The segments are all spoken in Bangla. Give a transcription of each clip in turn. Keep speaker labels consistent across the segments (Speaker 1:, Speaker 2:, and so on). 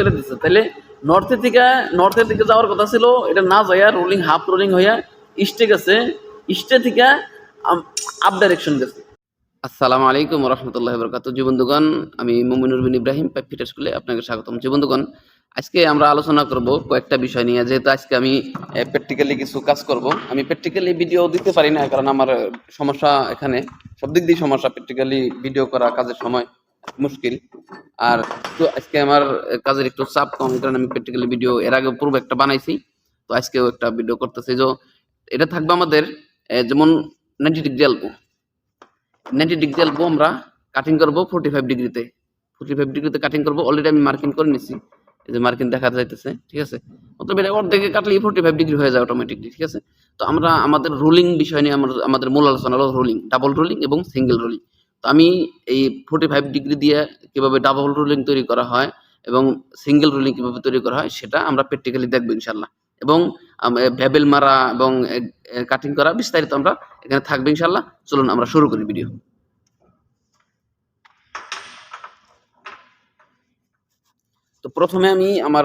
Speaker 1: চলে দিচ্ছে তাহলে নর্থের থেকে নর্থের দিকে যাওয়ার কথা ছিল, এটা না যাইয়া রোলিং হাফ রোলিং হইয়া ইস্টে গেছে। ইস্টে থেকে আপ ডাইরেকশন গেছে। আসসালামু আলাইকুম রহমতুল্লাহ বরকাত জীবনদুগন আমি মুমিনুর বিন ইব্রাহিম, প্যাপিটার স্কুলে আপনাকে স্বাগতম। জীবনদুগন আজকে আমরা আলোচনা করব কয়েকটা বিষয় নিয়ে। যেহেতু আজকে আমি প্র্যাকটিক্যালি কিছু কাজ করব। আমি প্র্যাকটিক্যালি ভিডিও দিতে পারি না, কারণ আমার সমস্যা এখানে। সব দিক দিয়ে সমস্যা প্র্যাকটিক্যালি ভিডিও করা কাজের সময়। মুশকিল। আর তো আজকে আমার কাজের একটু চাপ কম কারণে আমি প্র্যাকটিক্যালি ভিডিও এর আগে পূর্বে একটা বানাইছি। তো আজকেও একটা ভিডিও করতেছি যে এটা থাকবে আমাদের যেমন নাইনটি ডিগ্রি অল্প নাইনটি ডিগ্রি অল্প আমরা কাটিং করব ফোর্টি ফাইভ ডিগ্রিতে ফোর্টি ফাইভ ডিগ্রিতে কাটিং করব অলরেডি আমি মার্কিং করে নিছি। এই যে মার্কিং দেখা যাইতেছে, ঠিক আছে? অতএব এটা অর্ধেকে কাটলেই ফোর্টি ফাইভ ডিগ্রি হয়ে যায় অটোমেটিকলি ঠিক আছে? তো আমরা আমাদের রুলিং বিষয় নিয়ে আমাদের মূল আলোচনা হলো রুলিং ডাবল রুলিং এবং সিঙ্গেল রুলিং তো আমি এই ফোর্টি ফাইভ ডিগ্রি দিয়ে কীভাবে ডাবল রুলিং তৈরি করা হয় এবং সিঙ্গেল রুলিং কীভাবে তৈরি করা হয়, সেটা আমরা প্র্যাকটিক্যালি দেখব ইনশাল্লাহ এবং ভ্যাবেল মারা এবং কাটিং করা বিস্তারিত আমরা এখানে থাকবে ইনশাল্লাহ চলুন আমরা শুরু করি ভিডিও তো প্রথমে আমি আমার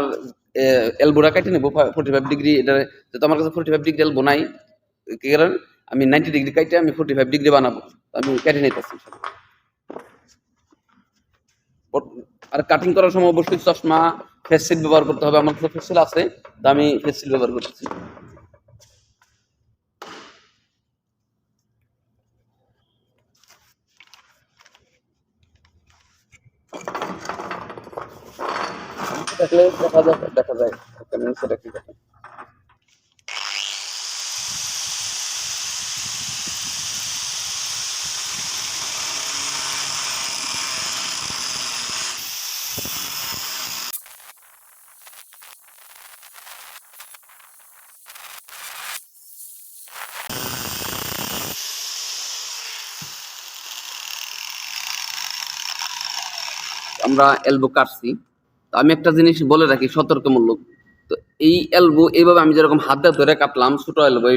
Speaker 1: এলবোটা কেটে নেব ফোর্টি ফাইভ ডিগ্রি এটা যেহেতু আমার কাছে ফোর্টি ফাইভ ডিগ্রি এলবো নাই, কি কারণ? আমি নাইনটি ডিগ্রি কাটে আমি ফোর্টি ফাইভ ডিগ্রি বানাবো। আমি কেটে নিতেছি আর কাটিং করার সময় অবশ্যই চশমা ফেস শিট ব্যবহার করতে হবে। আমার কাছে ফেস আছে, তো আমি ফেস শিট ব্যবহার করতেছি। দেখা যায় দেখা যায় আমরা এলবো কাটছি। তো আমি একটা জিনিস বলে রাখি, সতর্কমূলক। তো এই এলবো এইভাবে আমি যেরকম হাত দিয়ে ধরে কাটলাম, ছোট এলবো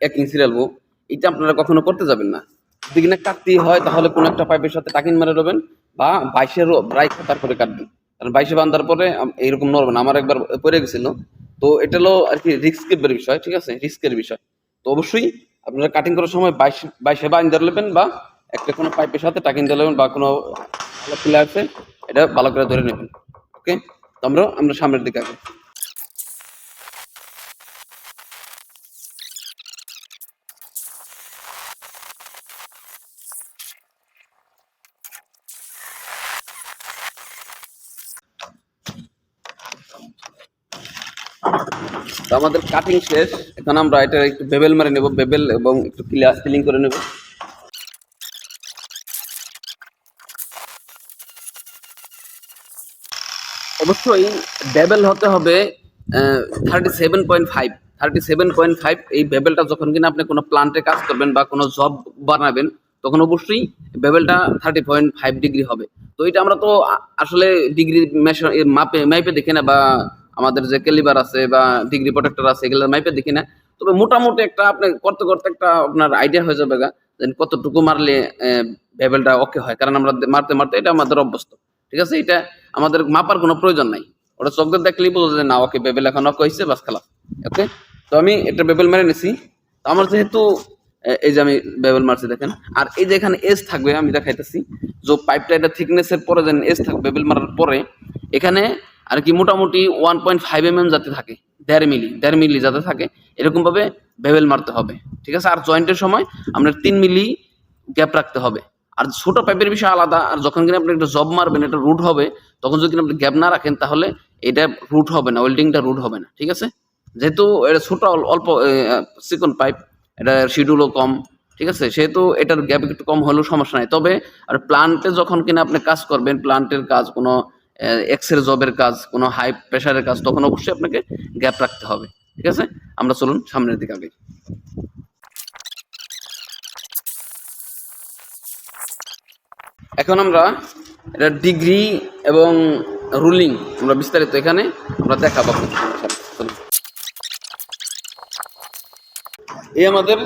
Speaker 1: এক ইঞ্চির এলবো এটা আপনারা কখনো করতে যাবেন না। যদি না কাটতেই হয়, তাহলে কোনো একটা পাইপের সাথে টাকিন মেরে দেবেন বা বাইশের রাইখে তারপরে কাটবেন। কারণ বাইশে বান্ধার পরে এইরকম নড়বে না, আমার একবার পড়ে গেছিল। তো এটা হলো আর কি রিস্কের বিষয়, ঠিক আছে? রিস্কের বিষয়। তো অবশ্যই আপনারা কাটিং করার সময় বাইশ, বাইশে বাইন ধরলেবেন বা একটা কোনো পাইপের সাথে টাকিং ধরলেবেন বা কোনো ভালো প্লেয়ারসে এটা ভালো করে ধরে নেবেন। ওকে? তো আমরা আমরা সামনের দিকে আগে আমাদের কাটিং শেষ। এখন আমরা এটা একটু বেবেল মারে নেব বেবেল এবং একটু ক্লিয়ার ফিলিং করে নেব। অবশ্যই বেবেল হতে হবে thirty seven point five thirty seven point five এই বেবেলটা যখন কিনা আপনি কোনো প্লান্টে কাজ করবেন বা কোনো জব বানাবেন, তখন অবশ্যই বেবেলটা থার্টি পয়েন্ট ফাইভ ডিগ্রি হবে। তো এটা আমরা তো আসলে ডিগ্রি মাপে, মাইপে দেখি না বা আমাদের যে ক্যালিবার আছে বা ডিগ্রি প্রোটেক্টর আছে এগুলো মাইপে দেখি না। তবে মোটামুটি একটা আপনি করতে করতে একটা আপনার আইডিয়া হয়ে যাবে গা কতটুকু মারলে বেবেলটা ওকে হয়। কারণ আমরা মারতে মারতে এটা আমাদের অভ্যস্ত। ঠিক আছে? এটা আমাদের মাপার কোনো প্রয়োজন নাই। ওটা চোখ দেখলেই বোঝা যায়, না, ওকে বেবেল এখন ওকে হয়েছে, বাস খেলা। ওকে? তো আমি এটা বেবেল মেরে নিছি। তো আমার যেহেতু এই যে আমি বেবেল মারছি, দেখেন। আর এই যে এখানে এস থাকবে, আমি দেখাইতেছি। যে পাইপটা এটা থিকনেসের পরে যেন এস থাকবে বেবেল মারার পরে, এখানে আর কি মোটামুটি one point five M M যাতে থাকে, দেড় মিলি দেড় মিলি যাতে থাকে, এরকমভাবে বেবেল মারতে হবে। ঠিক আছে? আর জয়েন্টের সময় আমরা তিন মিলি গ্যাপ রাখতে হবে। আর ছোট পাইপের বিষয় আলাদা, আর যখন কিনা আপনি একটা জব মারবেন এটা রুট হবে, তখন যদি আপনি গ্যাপ না রাখেন, তাহলে এটা রুট হবে না ওয়েল্ডিংটা রুট হবে না, ঠিক আছে? যেহেতু এটা ছোট অল্প চিকন পাইপ এটা শিডিউলও কম, ঠিক আছে? সেহেতু এটার গ্যাপ একটু কম হলেও সমস্যা নাই। তবে, আর প্লান্টে যখন কিনা আপনি কাজ করবেন প্লান্টের কাজ, কোনো এক্সের জবের কাজ, কোনো হাই প্রেশারের কাজ, তখন অবশ্যই আপনাকে গ্যাপ রাখতে হবে, ঠিক আছে? আমরা চলুন সামনের দিকে আগে এখন আমরা এটা ডিগ্রি এবং রুলিং আমরা বিস্তারিত এখানে আমরা আপনাদের সামনে। এই আমাদের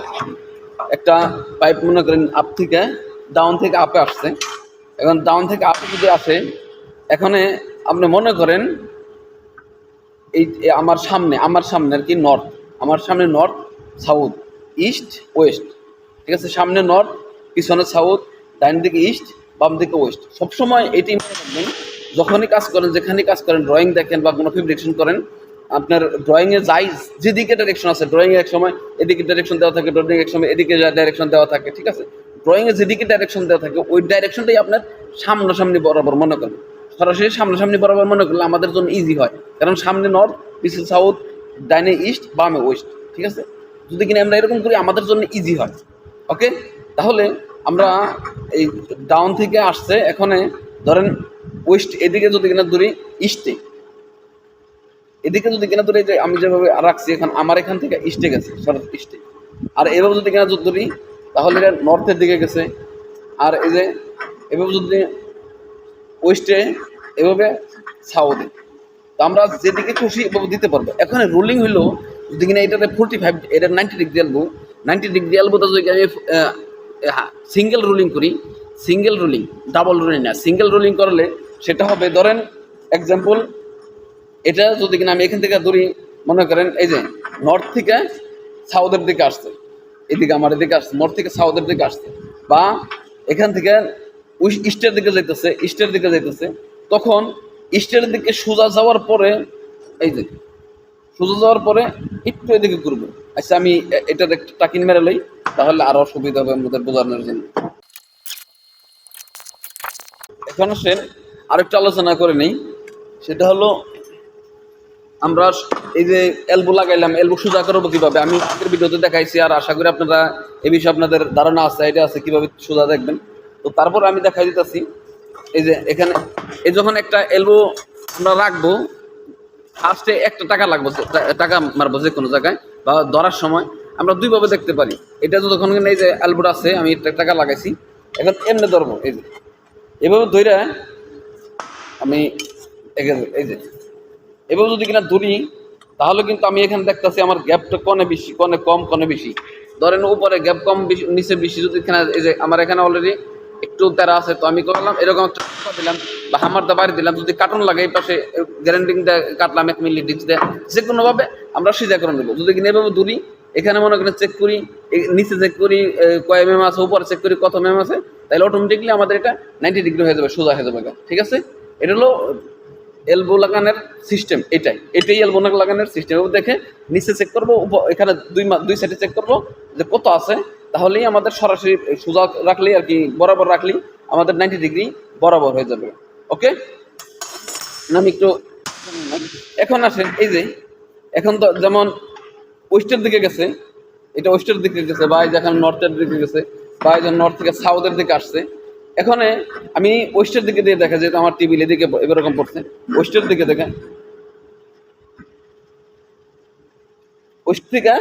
Speaker 1: একটা পাইপ মনে করেন আপ থেকে ডাউন থেকে আপে আসছে। এখন ডাউন থেকে আপে যদি আসে, এখানে আপনি মনে করেন এই আমার সামনে আমার সামনে আর কি নর্থ আমার সামনে নর্থ সাউথ ইস্ট ওয়েস্ট ঠিক আছে? সামনে নর্থ পিছনে সাউথ ডাইন দিকে ইস্ট বাম দিকে ওয়েস্ট। সবসময় এটি মনে রাখবেন যখনই কাজ করেন যেখানে কাজ করেন ড্রয়িং দেখেন বা কোনো ফেব্রিকেশন করেন, আপনার ড্রয়িংয়ে যাই, যেদিকে ডাইরেকশন আছে ড্রয়িং এক সময় এদিকে ডাইরেকশন দেওয়া থাকে ড্রয়িং এক সময় এদিকে ডাইরেকশন দেওয়া থাকে, ঠিক আছে? ড্রয়িংয়ে যেদিকে ডাইরেকশন দেওয়া থাকে, ওই ডাইরেকশনটাই আপনার সামনাসামনি বরাবর মনে করেন। সরাসরি সামনাসামনি বরাবর মনে করলে আমাদের জন্য ইজি হয়। কারণ সামনে নর্থ পিছনে সাউথ ডাইনে ইস্ট বামে ওয়েস্ট, ঠিক আছে? যদি কিনা আমরা এরকম করি, আমাদের জন্য ইজি হয়। ওকে তাহলে আমরা এই ডাউন থেকে আসছে, এখানে ধরেন ওয়েস্ট এদিকে যদি কিনা ধরি ইস্টে এদিকে যদি কিনা ধরি যে আমি যেভাবে রাখছি, এখন আমার এখান থেকে ইস্টে গেছে সরাস ইস্টে আর এভাবে যদি কিনা ধরি, তাহলে এটা নর্থের দিকে গেছে। আর এই যে এভাবে যদি ওয়েস্টে এভাবে সাউথে তো আমরা যেদিকে খুশি এভাবে দিতে পারব। এখন রুলিং হইল, যদি কিনা এটাতে ফোরটি ফাইভ এটা ninety degree elbow ninety degree আলবোটা যদি আমি সিঙ্গেল রুলিং করি সিঙ্গেল রুলিং ডাবল রুলিং না সিঙ্গেল রুলিং করলে সেটা হবে, ধরেন এক্সাম্পল এটা যদি কিনা আমি এখান থেকে ধরি, মনে করেন এই যে নর্থ থেকে সাউথের দিকে আসছে, এদিকে আমার এদিকে আসছে নর্থ থেকে সাউথের দিকে আসছে, বা এখান থেকে ইস্টের দিকে যাইতেছে ইস্টের দিকে যাইতেছে, তখন ইস্টের দিকে সোজা যাওয়ার পরে, এই যে সোজা যাওয়ার পরে একটু এদিকে ঘুরবো। আচ্ছা আমি এটার একটু টাকিন মেরে লই। তাহলে আরও সুবিধা হবে আমাদের বোঝানোর জন্য। এখন আসেন, আরেকটা আলোচনা করে নেই। সেটা হলো, আমরা এই যে এলবো লাগাইলাম এলবো সোজা করব কীভাবে? আমি আগের ভিডিওতে দেখাইছি আর আশা করি আপনারা এ বিষয়ে আপনাদের ধারণা আছে আইডিয়া আছে কীভাবে সোজা দেখবেন। তো তারপর আমি দেখাই দিতেছি, এই যে এখানে, এই যখন একটা এলবো আমরা রাখব ফার্স্টে একটা টাকা লাগবে টাকা মারবো যে কোনো জায়গায়, বা ধরার সময়। আমরা দুইভাবে দেখতে পারি। এটা যখন এই যে এলবোটা আছে, আমি টাকা লাগাইছি। এখন এমনি ধরবো এই যে। এভাবে ধরে আমি এই যে- এভাবে যদি কিনা ধরি, তাহলে কিন্তু আমি এখানে দেখতেছি আমার গ্যাপটা কনে বেশি, কনে কম, কনে বেশি। ধরেন উপরে গ্যাপ কম, বেশি নিচে বেশি, যদি এখানে এই যে আমার এখানে অলরেডি একটু তেরা আছে, তো আমি করলাম, এরকম একটা দিলাম, বা হামার দা বাড়ি দিলাম, যদি কার্টুন লাগে, এই পাশে গ্যারেন্টিং দিয়ে কাটলাম, এক মিলি ডিক্স দিয়ে যে কোনোভাবে আমরা সিধা করে নেব। যদি কিনা এভাবে ধরি এখানে মনে করেন চেক করি নিচে চেক করি কয় এম আছে, উপরে চেক করি, কত এম আছে তাহলে অটোমেটিকলি আমাদের এটা নাইনটি ডিগ্রি হয়ে যাবে, সোজা হয়ে যাবে ঠিক আছে? এটা হলো এলবো লাগানোর সিস্টেম এটাই এটাই এলবো লাগানোর সিস্টেম দেখে নিচে চেক করব এখানে দুই দুই সাইডে চেক করব, যে কত আছে, তাহলেই আমাদের সরাসরি সোজা রাখলেই আর কি, বরাবর রাখলেই আমাদের নাইনটি ডিগ্রি বরাবর হয়ে যাবে ওকে আমি একটু, এখন আসেন, এই যে, এখন তো যেমন ওয়েস্টের দিকে গেছে। এটা ওয়েস্টের দিকে গেছে বা এখন নর্থের দিকে গেছে বা নর্থ থেকে সাউথের দিকে আসছে। এখানে আমি ওয়েস্টের দিকে দিয়ে দেখা, যেহেতু আমার টিভি এদিকে এরকম পড়ছে। ওয়েস্টের দিকে দেখে ওয়েস্ট থেকে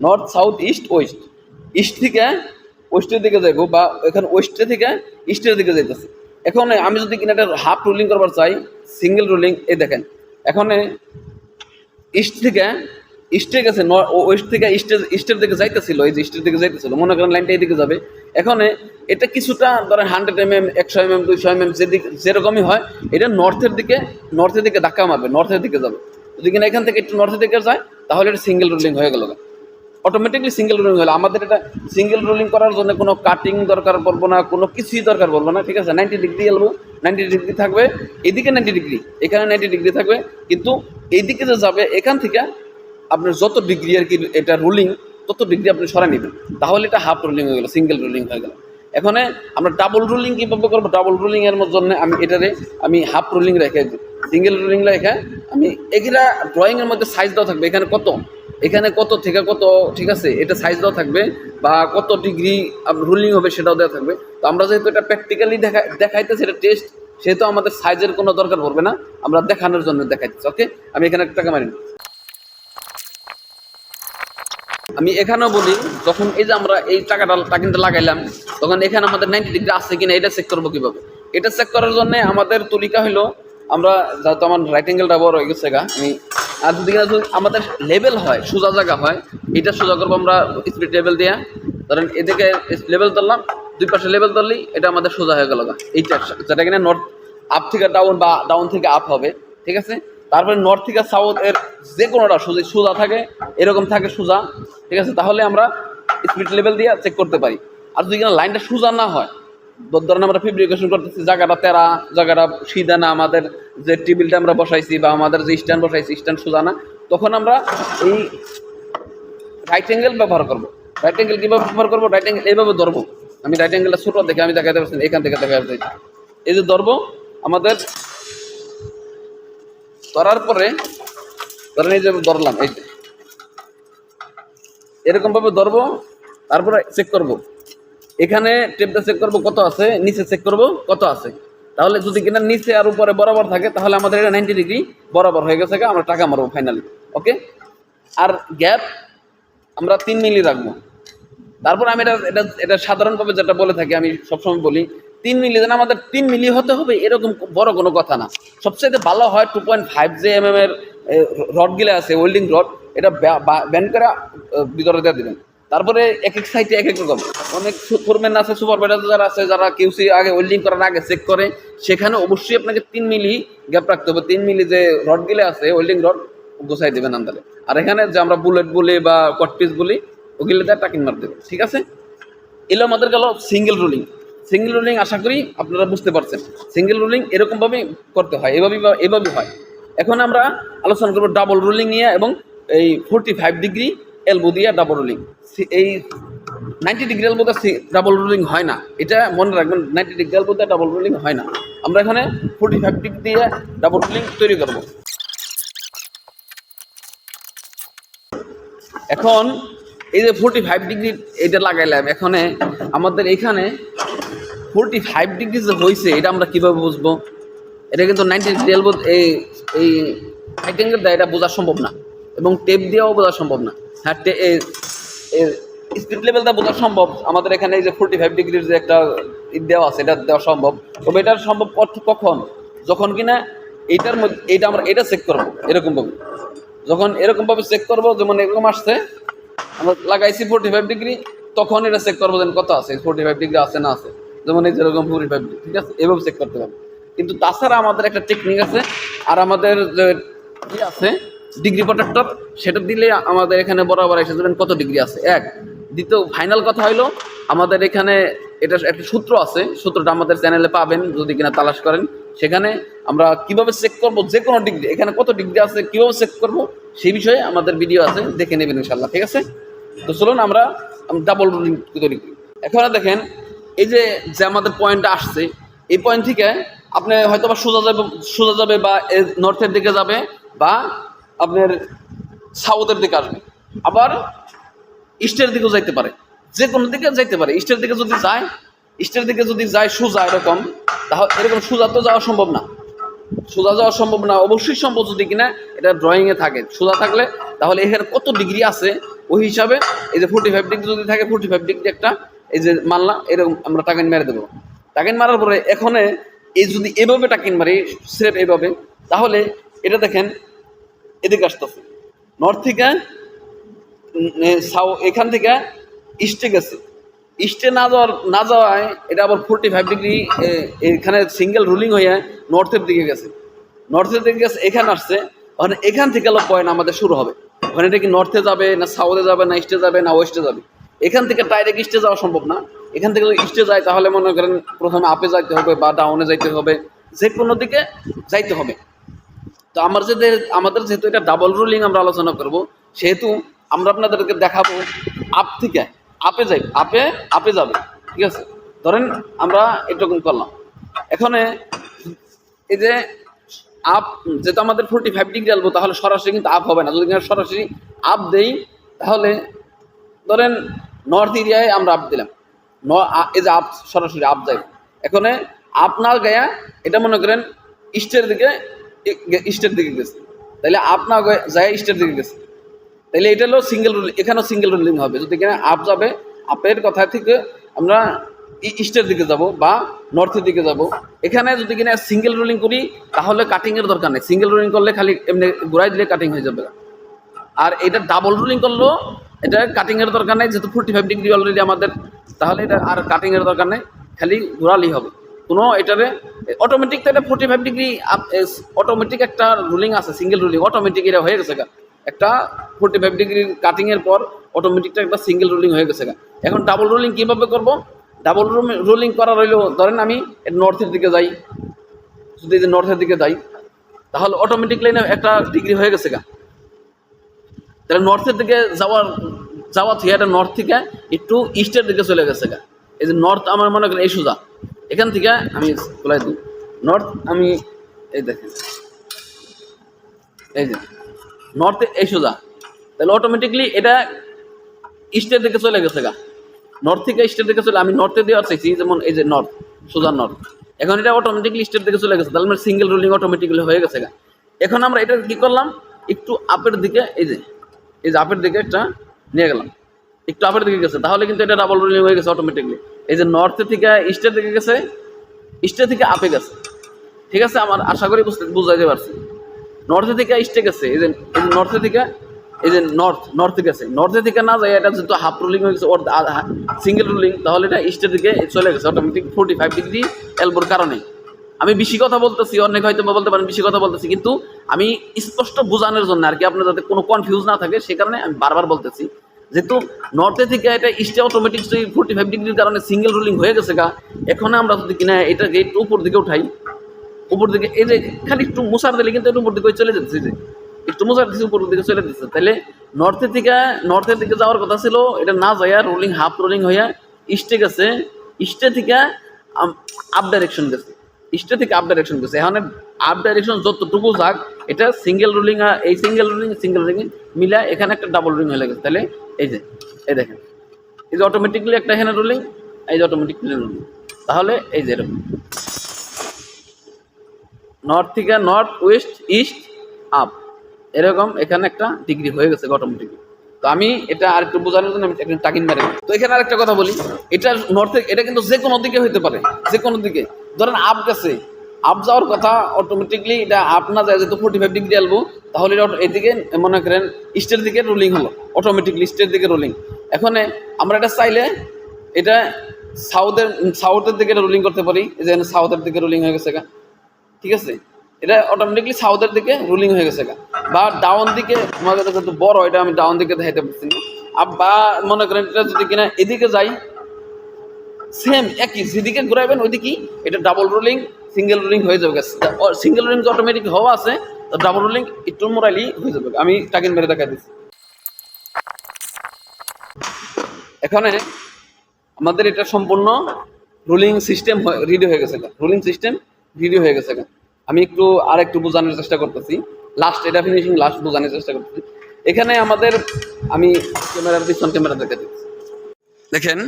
Speaker 1: north, south, east, west. East থেকে ওয়েস্টের দিকে যাইবো বা এখানে ওয়েস্টে থেকে ইস্টের দিকে যাইতেছে। এখন আমি যদি কিনা একটা হাফ রুলিং করবার চাই, সিঙ্গেল রুলিং, এই দেখেন। এখন ইস্ট থেকে ইস্টে নর- ওয়েস্ট থেকে ইস্টের ইস্টের দিকে যাইতেছিল, এই যে ইস্টের দিকে যাইতেছিল, মনে করেন লাইনটা এইদিকে যাবে। এখন এটা কিছুটা ধরেন হান্ড্রেড এম এম একশো এম এম দুইশো এম এম যেদিক যেরকমই হয়, এটা নর্থের দিকে নর্থের দিকে ধাক্কা মারবে নর্থের দিকে যাবে। যদি কিনা এখান থেকে একটু নর্থের দিকে যায়, তাহলে এটা সিঙ্গেল রুলিং হয়ে গেল। অটোমেটিকলি সিঙ্গেল রুলিং হলো। আমাদের এটা সিঙ্গেল রুলিং করার জন্য কোনো কাটিং দরকার পড়ব না, কোনো কিছুই দরকার পড়ব না, ঠিক আছে? Ninety degree elbow ninety degree থাকবে। এদিকে নাইনটি ডিগ্রি এখানে নাইনটি ডিগ্রি থাকবে। কিন্তু এইদিকে যে যাবে, এখান থেকে আপনার যত ডিগ্রি আর কি এটা রুলিং তত ডিগ্রি আপনি সরাই নেবেন। তাহলে এটা হাফ রুলিং হয়ে গেল সিঙ্গেল রুলিং হয়ে গেল। এখানে আমরা ডাবল রুলিং কীভাবে করব? ডাবল রুলিং এর জন্য আমি এটারে আমি হাফ রুলিং রেখে সিঙ্গেল রুলিং রেখে আমি এগুলা ড্রয়িংয়ের মধ্যে সাইজ দেওয়া থাকবে। এখানে কত? এখানে কত থেকে কত? ঠিক আছে, এটা সাইজ দেওয়া থাকবে বা কত ডিগ্রি রুলিং হবে সেটাও দেওয়া থাকবে। তো আমরা যেহেতু এটা প্র্যাকটিক্যালি দেখা, দেখাইতেছি, এটা টেস্ট সেহেতু আমাদের সাইজের কোনো দরকার পড়বে না। আমরা দেখানোর জন্য দেখাইতেছি ওকে আমি এখানে একটা টাকা মারি আমি এখানেও বলি, যখন এই যে আমরা এই টাকাটা টাকিনটা লাগাইলাম, তখন এখানে আমাদের নাইনটি ডিগ্রি আছে কিনা এটা চেক করব কীভাবে? এটা চেক করার জন্য আমাদের তরিকা হলো আমরা যেহেতু আমার রাইট অ্যাঙ্গেলটা বড় হয়ে গেছে গা, আমি আর যদি আমাদের লেভেল হয়, সোজা জায়গা হয়, এটা সোজা করব আমরা স্পিড লেভেল দিয়ে। ধরেন এদিকে লেভেল ধরলাম, দুই পাশে লেভেল ধরলেই এটা আমাদের সোজা হয়ে গেল এইটা, যেটা কিনা নর্থ আপ থেকে ডাউন বা ডাউন থেকে আপ হবে, ঠিক আছে? তারপরে নর্থ থেকে সাউথ এর যে কোনোটা সোজা সোজা থাকে, এরকম থাকে সোজা, ঠিক আছে? তাহলে আমরা স্পিড লেভেল দিয়ে চেক করতে পারি। আর যদি লাইনটা সোজা না হয় ধরেন আমরা ফেব্রিকেশন করতেছি, জায়গাটা তেরা, জায়গাটা সিধা না, আমাদের যে টেবিলটা আমরা বসাইছি বা আমাদের যে স্ট্যান্ড বসাইছি স্ট্যান্ড সোজা না, তখন আমরা এই রাইট অ্যাঙ্গেল ব্যবহার করব। রাইট অ্যাঙ্গেল কীভাবে ব্যবহার করব? রাইট অ্যাঙ্গেল এইভাবে ধরবো। আমি রাইট অ্যাঙ্গেলটা ছোটো দেখে আমি দেখাতে পারছি এখান থেকে দেখা যাচ্ছে এই যে ধরবো, আমাদের ধরার পরে ধরেন এই যে ধরলাম, এই যে। এরকম ভাবে ধরবো, তারপরে চেক করব। এখানে টেপটা চেক করব কত আছে, নিচে চেক করব কত আছে। তাহলে যদি কিনা নিচে আর উপরে বরাবর থাকে, তাহলে আমাদের এটা নাইনটি ডিগ্রি বরাবর হয়ে গেছে আমরা টাকা মারবো ফাইনালি ওকে আর গ্যাপ আমরা তিন মিলি রাখব। তারপর আমি এটা এটা এটা সাধারণভাবে যেটা বলে থাকি, আমি সবসময় বলি তিন মিলি যেন আমাদের তিন মিলি হতে হবে, এরকম বড় কোনো কথা না। সবচেয়ে ভালো হয় টু পয়েন্ট ফাইভ জে এম এম এর রডগুলো আছে ওয়েল্ডিং রড এটা ব্যান করে ভিতরে দিয়ে দেবেন। তারপরে এক এক সাইডে এক এক রকম। অনেক ফোরম্যান আছে সুপারভাইজার যারা আছে, যারা কিউসি আগে ওয়েল্ডিং করার আগে চেক করে, সেখানে অবশ্যই আপনাকে তিন মিলি গ্যাপ রাখতে হবে। তিন মিলি যে রডগুলো আছে ওয়েল্ডিং রড গোছাই দেবেন আন্দালে আর এখানে যে আমরা বুলেট বলি বা কটপিস বলি ওগুলো দিয়ে টাকিং মার দেবেন ঠিক আছে? এলো আমাদের গেল সিঙ্গেল রুলিং সিঙ্গেল রুলিং আশা করি আপনারা বুঝতে পারছেন। সিঙ্গেল রুলিং এরকমভাবেই করতে হয়, এভাবেই এভাবেই হয়। এখন আমরা আলোচনা করব ডাবল রুলিং নিয়ে এবং এই ফোরটি ফাইভ ডিগ্রি এলবো দিয়ে ডাবল রুলিং এই নাইনটি ডিগ্রি এলবোতে ডাবল রুলিং হয় না। এটা মনে রাখবেন নাইনটি ডিগ্রি এলবোতে ডাবল রুলিং হয় না। আমরা এখানে ফোরটি ফাইভ ডিগ্রি দিয়ে ডাবল রুলিং তৈরি করব। এখন এই যে ফোরটি ফাইভ ডিগ্রি এটা লাগাইলাম, এখানে আমাদের এখানে ফোরটি ফাইভ ডিগ্রি যে হয়েছে এটা আমরা কীভাবে বুঝব? এটা কিন্তু নাইনটি ডিগ্রি এই এই হাইটেঙ্গের দেয় এটা বোঝা সম্ভব না এবং টেপ দিয়েও বোঝা সম্ভব না। হ্যাঁ স্পিড লেভেলটা বোঝা সম্ভব। আমাদের এখানে এই যে ফোরটি ফাইভ ডিগ্রির যে একটা দেওয়া আছে, এটা দেওয়া সম্ভব। তবে এটা সম্ভব কখন? যখন কিনা এইটার মধ্যে, এইটা আমরা এটা চেক করব, এরকমভাবে। যখন এরকমভাবে চেক করব, যেমন এরকম আসছে, আমরা লাগাইছি ফোর্টি ফাইভ ডিগ্রি তখন এটা চেক করব যেন কত আছে ফোর্টি ফাইভ ডিগ্রি আছে না আছে। যেমন এই যেরকম ফাইভ ঠিক আছে? এভাবে চেক করতে হবে কিন্তু তাছাড়া আমাদের একটা টেকনিক আছে, আর আমাদের কি আছে ডিগ্রি প্রোটেক্টর সেটা দিলে আমাদের এখানে বরাবর এসে যাবেন কত ডিগ্রি আছে? এক। দ্বিতীয় ফাইনাল কথা হইল, আমাদের এখানে এটা একটা সূত্র আছে, সূত্রটা আমাদের চ্যানেলে পাবেন, যদি কিনা তালাশ করেন। সেখানে আমরা কীভাবে চেক করব? যে কোনো ডিগ্রি এখানে কত ডিগ্রি আছে, কীভাবে চেক করব? সেই বিষয়ে আমাদের ভিডিও আছে, দেখে নেবেন ইনশাল্লাহ ঠিক আছে? তো চলুন আমরা ডাবল রুলিং তৈরি করি। এখন দেখেন এই যে যে আমাদের পয়েন্টটা আসছে, এই পয়েন্ট থেকে আপনি হয়তো বা সোজা যাবে সোজা যাবে বা নর্থের দিকে যাবে বা আপনার সাউথের দিকে আসবে। আবার ইস্টের দিকেও যাইতে পারে। যে কোনো দিকে যাইতে পারে। ইস্টের দিকে যদি যায় ইস্টের দিকে যদি যায় সোজা এরকম, তাহলে এরকম সোজা তো যাওয়া সম্ভব না। সোজা যাওয়া সম্ভব না। অবশ্যই সম্ভব যদি কিনা এটা ড্রয়িংয়ে থাকে। সোজা থাকলে তাহলে এখানে কত ডিগ্রি আছে, ওই হিসাবে এই যে ফোর্টি ফাইভ ডিগ্রি যদি থাকে ফোর্টি ফাইভ ডিগ্রি একটা এই যে মানলাম এরকম আমরা টাকিন মেরে দেবো। টাকিন মারার পরে এখানে এই যদি এভাবে টাকিন মারি স্রেপ এভাবে, তাহলে এটা দেখেন, এদিকে আসতেছে। নর্থ থেকে সাউ এখান থেকে ইস্টে গেছে। ইস্টে না যাওয়ার, না যাওয়ায় এটা আবার ফোর্টি ফাইভ ডিগ্রি এখানে সিঙ্গেল রুলিং হয়ে নর্থের দিকে গেছে। নর্থের দিকে গেছে, এখানে আসছে। ওখানে এখান থেকে পয়েন্ট আমাদের শুরু হবে। ওখানে এটা কি নর্থে যাবে, না সাউথে যাবে, না ইস্টে যাবে, না ওয়েস্টে যাবে? এখান থেকে ডাইরেক্ট ইস্টে যাওয়া সম্ভব না। এখান থেকে যদি যায় তাহলে মনে করেন প্রথমে আপে যাইতে হবে বা ডাউনে যাইতে হবে যে কোনো দিকে যাইতে হবে। তো আমার যে আমাদের যেহেতু এটা ডাবল রুলিং আমরা আলোচনা করব, সেহেতু আমরা আপনাদেরকে দেখাবো আপ থেকে আপে যাই আপে আপে যাবে, ঠিক আছে? ধরেন আমরা এরকম করলাম। এখানে এই যে আপ যেহেতু আমাদের ফোর্টি ফাইভ ডিগ্রি আলবো, তাহলে সরাসরি কিন্তু আপ হবে না। যদি সরাসরি আপ দেই, তাহলে ধরেন নর্থ এরিয়ায় আমরা আপ দিলাম। ন এই যে আপ সরাসরি আপ যাই এখানে আপ না গায়া, এটা মনে করেন ইস্টের দিকে ইস্টের দিকে গেছে। তাহলে আপ না গয়ে- যায় ইস্টের দিকে গেছে। তাহলে এটা হলো সিঙ্গেল রুলিং এখানেও সিঙ্গেল রুলিং হবে। যদি কিনা আপ যাবে, আপের কথা থেকে আমরা ইস্টের দিকে যাব বা নর্থের দিকে যাব। এখানে যদি কিনা সিঙ্গেল রুলিং করি, তাহলে কাটিংয়ের দরকার নেই। সিঙ্গেল রুলিং করলে খালি এমনি ঘুরাই দিলে কাটিং হয়ে যাবে। আর এটা ডাবল রুলিং করলেও এটা কাটিং এর দরকার নেই, যেহেতু ফোর্টি ফাইভ ডিগ্রি অলরেডি আমাদের, তাহলে এটা আর কাটিং এর দরকার নেই, খালি ঘোরালেই হবে। কোনো এটারে অটোমেটিক তো এটা ফোর্টি ফাইভ ডিগ্রি অটোমেটিক একটা রুলিং আছে সিঙ্গেল রুলিং অটোমেটিক এটা হয়ে গেছে গা। একটা ফোর্টি ফাইভ ডিগ্রি কাটিংয়ের পর অটোমেটিকটা একটা সিঙ্গেল রুলিং হয়ে গেছে গা। এখন ডাবল রুলিং কীভাবে করব? ডাবল রুলিং করা রইল, ধরেন আমি নর্থের দিকে যাই, যদি নর্থের দিকে যাই, তাহলে অটোমেটিক লাইনে একটা ডিগ্রি হয়ে গেছে গা। তাহলে নর্থের দিকে যাওয়ার, যাওয়া এটা নর্থ থেকে একটু ইস্টের দিকে চলে গেছে গা। এই যে নর্থ আমার মনে করেন এই সোজা। এখান থেকে আমি খোলাই দিই। নর্থ আমি, এই দেখেন। এই যে নর্থে এই সোজা। তাহলে অটোমেটিকলি এটা ইস্টের দিকে চলে গেছে গা। নর্থ থেকে ইস্টের দিকে চলে, আমি নর্থে দেওয়ার চাইছি, যেমন এই যে নর্থ সোজা নর্থ এখন এটা অটোমেটিকলি ইস্টের দিকে চলে গেছে, তাহলে আমার সিঙ্গেল রুলিং অটোমেটিকলি হয়ে গেছে গা। এখন আমরা এটা কি করলাম? একটু আপের দিকে, এই যে এই যে আপের দিকে একটা নিয়ে গেলাম। একটু আপের দিকে গেছে, তাহলে কিন্তু এটা ডাবল রুলিং হয়ে গেছে অটোমেটিকলি এই যে নর্থে থেকে ইস্টের দিকে গেছে ইস্টের থেকে আপে গেছে। ঠিক আছে, আমার আশা করি বুঝতে, বুঝাইতে পারছি। নর্থে থেকে ইস্টে গেছে, এই যে এই যে নর্থে থেকে এই যে নর্থ নর্থে গেছে। নর্থে থেকে না যায় এটা যেহেতু হাফ রুলিং হয়ে গেছে, ওর সিঙ্গেল রুলিং তাহলে এটা ইস্টের দিকে চলে গেছে অটোমেটিক ফোর্টি ফাইভ ডিগ্রি এলবোর কারণে আমি বেশি কথা বলতেছি, অনেক হয়তো বলতে পারেন বেশি কথা বলতেছি, কিন্তু আমি স্পষ্ট বোঝানোর জন্য আর কি আপনার যাতে কোনো কনফিউজ না থাকে, সে কারণে আমি বারবার বলতেছি। যেহেতু নর্থে থেকে এটা ইস্টে অটোমেটিক ফোর্টি ফাইভ ডিগ্রির কারণে সিঙ্গেল রুলিং হয়ে গেছে গা, এখন আমরা যদি কিনা এটাকে একটু উপর দিকে উঠাই, উপর দিকে এই যে খালি একটু মোসার দিলে কিন্তু একটু উপর দিকে চলে যেতেছে যে একটু মোসার দিচ্ছে উপর দিকে চলে দিচ্ছে তাহলে নর্থের থেকে নর্থের দিকে যাওয়ার কথা ছিল, এটা না যাইয়া রোলিং হাফ রোলিং হইয়া ইস্টে গেছে ইস্টে থেকে আপ ডাইরেকশন গেছে। ইস্টে থেকে আপ ডাইরেকশন গেছে এখন আপ ডাইরেকশন যতটুকু যাক, এটা সিঙ্গেল রুলিং এই সিঙ্গেল রুলিং সিঙ্গেল রুলিং মিলা এখানে একটা ডাবল রুলিং হয়ে গেছে। তাহলে এই যে, এই দেখেন, এই যে অটোমেটিকলি একটা এখানে রুলিং এই যে অটোমেটিকলি রুলিং তাহলে এই যে এরকম। নর্থ থেকে নর্থ ওয়েস্ট ইস্ট আপ এরকম এখানে একটা ডিগ্রি হয়ে গেছে অটোমেটিকলি তো আমি এটা আর একটু বোঝানোর জন্য আমি একটা টাকিন মারি। তো এখানে আরেকটা কথা বলি, এটা নর্থে এটা কিন্তু যে কোনো দিকে হইতে পারে যে কোনো দিকে। ধরেন আপ গেছে আপ যাওয়ার কথা অটোমেটিকলি এটা আপ না যায়, যেহেতু ফোর্টি ফাইভ ডিগ্রি আলবো, তাহলে এটা এদিকে মনে করেন ইস্টের দিকে রোলিং হলো অটোমেটিকলি ইস্টের দিকে রোলিং এখন আমরা এটা চাইলে এটা সাউথের সাউথের দিকে রোলিং করতে পারি যে সাউথের দিকে রোলিং হয়ে গেছে ঠিক আছে? এটা অটোমেটিকলি সাউথের দিকে রুলিং হয়ে গেছে। বা ডাউন দিকে আমাদের কাছে তো বড়, এটা আমি ডাউন দিকে দেখাইতে পারছি না। আর বা মনে করেন এটা যদি কিনা এদিকে যাই সেম একই, যেদিকে ঘুরাইবেন ওইদিকেই এটা ডাবল রুলিং সিঙ্গেল রোলিং হয়ে যাবে সিঙ্গেল রোলিং অটোমেটিক হওয়া আছে ডাবল রুলিং একটু মোরাইলি হয়ে যাবে আমি টাকিন মেরে দেখাই দিচ্ছি। এখানে আমাদের এটা সম্পূর্ণ রুলিং সিস্টেম রেডি হয়ে গেছে রুলিং সিস্টেম রেডি হয়ে গেছে আমি একটু আর একটু বোঝানোর চেষ্টা করতেছি। লাস্ট এটা ফিনিশিং লাস্ট বোঝানোর চেষ্টা করতেছি। এখানে আমাদের, আমি ক্যামেরার পিছন ক্যামেরা দেখে দিচ্ছি। দেখেন,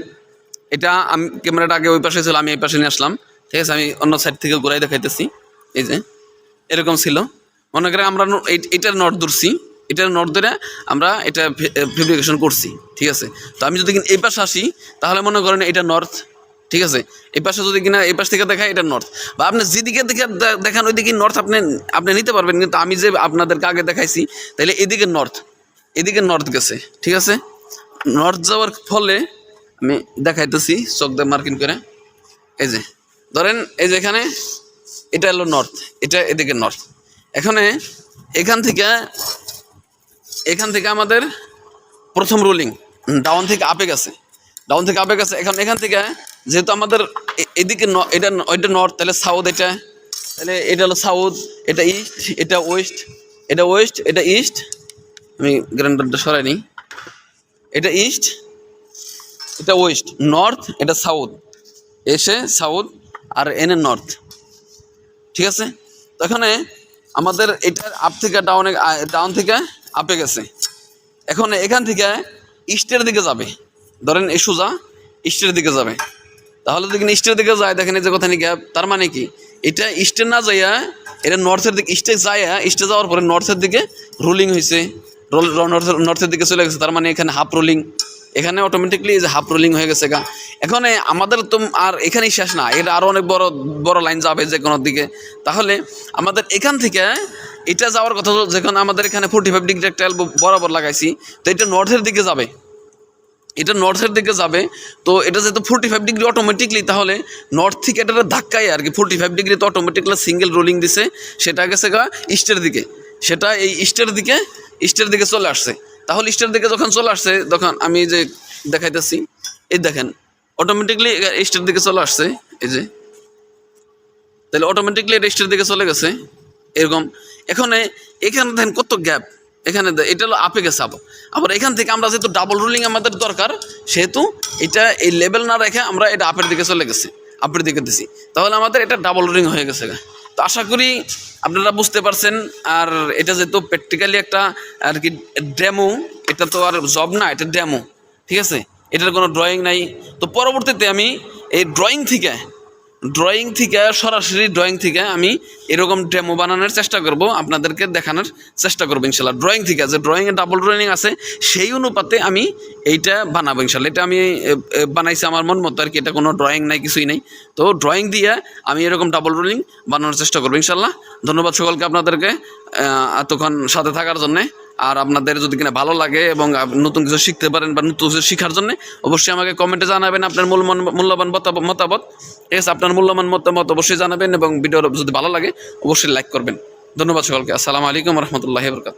Speaker 1: এটা আমি, ক্যামেরাটা আগে ওই পাশে ছিল, আমি এই পাশে নিয়ে আসলাম। ঠিক আছে, আমি অন্য সাইড থেকে ঘুরাই দেখাইতেছি। এই যে, এরকম ছিল। মনে করেন আমরা এটার নট ধরছি। এটার নট ধরে আমরা এটা ফেব্রিকেশন করছি। ঠিক আছে? তো আমি যদি এই পাশে আসি, তাহলে মনে করেন এটা নর্থ ঠিক আছে? এই পাশে যদি কিনা, এই পাশ থেকে দেখায়, এটা নর্থ বা আপনি যেদিকে দেখে দেখান, ওইদিকে নর্থ আপনি আপনি নিতে পারবেন, কিন্তু আমি যে আপনাদেরকে আগে দেখাইছি তাহলে এদিকে নর্থ এদিকে নর্থ গেছে, ঠিক আছে? নর্থ যাওয়ার ফলে আমি দেখাইতেছি, চোখ দিয়ে মার্কিং করে। এই যে, ধরেন এই যে এখানে, এটা হলো নর্থ এটা এদিকে নর্থ এখানে, এখান থেকে এখান থেকে আমাদের প্রথম রোলিং ডাউন থেকে আপে গেছে। ডাউন থেকে আপে গেছে, এখন এখান থেকে যেহেতু আমাদের এদিকে ন- এটা নর্থ তাহলে সাউথ এটা। তাহলে এটা হলো সাউথ এটা ইস্ট এটা ওয়েস্ট এটা ওয়েস্ট এটা ইস্ট আমি গ্রাইন্ডারটা সরাই নিই। এটা ইস্ট এটা ওয়েস্ট নর্থ এটা সাউথ এসে সাউথ আর এনে নর্থ ঠিক আছে? তো এখানে আমাদের এটা আপ থেকে ডাউনে ডাউন থেকে আপে গেছে। এখন এখান থেকে ইস্টের দিকে যাবে। ধরেন সোজা ইস্টের দিকে যাবে। তাহলে দেখেন ইস্টের দিকে যায়, দেখেন এই যে কথা গ্যাপ তার মানে কি? এটা ইস্টে না যাইয়া, এটা নর্থের দিকে ইস্টে যাইয়া ইস্টে যাওয়ার পরে নর্থের দিকে রুলিং হয়েছে নর্থের দিকে চলে গেছে, তার মানে এখানে হাফ রোলিং এখানে অটোমেটিকলি যে হাফ রোলিং হয়ে গেছে গা। এখন আমাদের তো আর এখানেই শেষ না, এটা আরও অনেক বড় বড় লাইন যাবে যে কোনো দিকে। তাহলে আমাদের এখান থেকে এটা যাওয়ার কথা যখন আমাদের এখানে ফোর্টি ফাইভ ডিগ্রি একটা বরাবর লাগাইছি, তো এটা নর্থের দিকে যাবে। এটা নর্থের দিকে যাবে, তো এটা যেহেতু ফোর্টি ফাইভ ডিগ্রি অটোমেটিকলি তাহলে নর্থ থেকে এটা ধাক্কায় আর কি ফোর্টি ফাইভ ডিগ্রি তো অটোমেটিকলি সিঙ্গেল রোলিং দিছে, সেটা গেছে গা ইস্টের দিকে। সেটা এই ইস্টের দিকে ইস্টের দিকে চলে আসছে। তাহলে ইস্টের দিকে যখন চলে আসছে, তখন আমি যে দেখাইতেছি, এই দেখেন অটোমেটিকলি ইস্টের দিকে চলে আসছে, এই যে। তাহলে অটোমেটিকলি এটা ইস্টের দিকে চলে গেছে, এরকম। এখানে এখানে দেখেন কত গ্যাপ এখানে এটা হলো আপে গেছে আবার আবার এখান থেকে আমরা যেহেতু ডাবল রুলিং আমাদের দরকার, সেহেতু এটা এই লেভেল না রেখে আমরা এটা আপের দিকে চলে গেছে আপের দিকে দিছি। তাহলে আমাদের এটা ডাবল রুলিং হয়ে গেছে তো আশা করি আপনারা বুঝতে পারছেন, আর এটা যেহেতু প্র্যাকটিক্যালি একটা আর কি ডেমো এটা তো আর জব না, এটা ডেমো ঠিক আছে? এটার কোনো ড্রয়িং নাই। তো পরবর্তীতে আমি এই ড্রয়িং থেকে ড্রয়িং থেকে, সরাসরি ড্রয়িং থেকে আমি এরকম ডেমো বানানোর চেষ্টা করব, আপনাদেরকে দেখানোর চেষ্টা করব ইনশাল্লাহ। ড্রয়িং থেকে, যে ড্রয়িংয়ে ডাবল ড্রয়িং আছে, সেই অনুপাতে আমি এইটা বানাবো ইনশাল্লাহ। এটা আমি বানাইছি আমার মন মতো আর কি, এটা কোনো ড্রয়িং নাই, কিছুই নেই। তো ড্রয়িং দিয়ে আমি এরকম ডাবল রোলিং বানানোর চেষ্টা করব ইনশাল্লাহ। ধন্যবাদ সকলকে আপনাদেরকে এতক্ষণ সাথে থাকার জন্যে। আর আপনাদের যদি কিনা ভালো লাগে এবং নতুন কিছু শিখতে পারেন বা নতুন কিছু শেখার জন্য, অবশ্যই আমাকে কমেন্টে জানাবেন আপনার মূল মূল্যবান মতাব- মতামত। এস আপনার মূল্যবান মতামত অবশ্যই জানাবেন এবং ভিডিও যদি ভালো লাগে, অবশ্যই লাইক করবেন। ধন্যবাদ সকলকে। আসসালামু আলাইকুম রহমতুল্লাহ বরকাত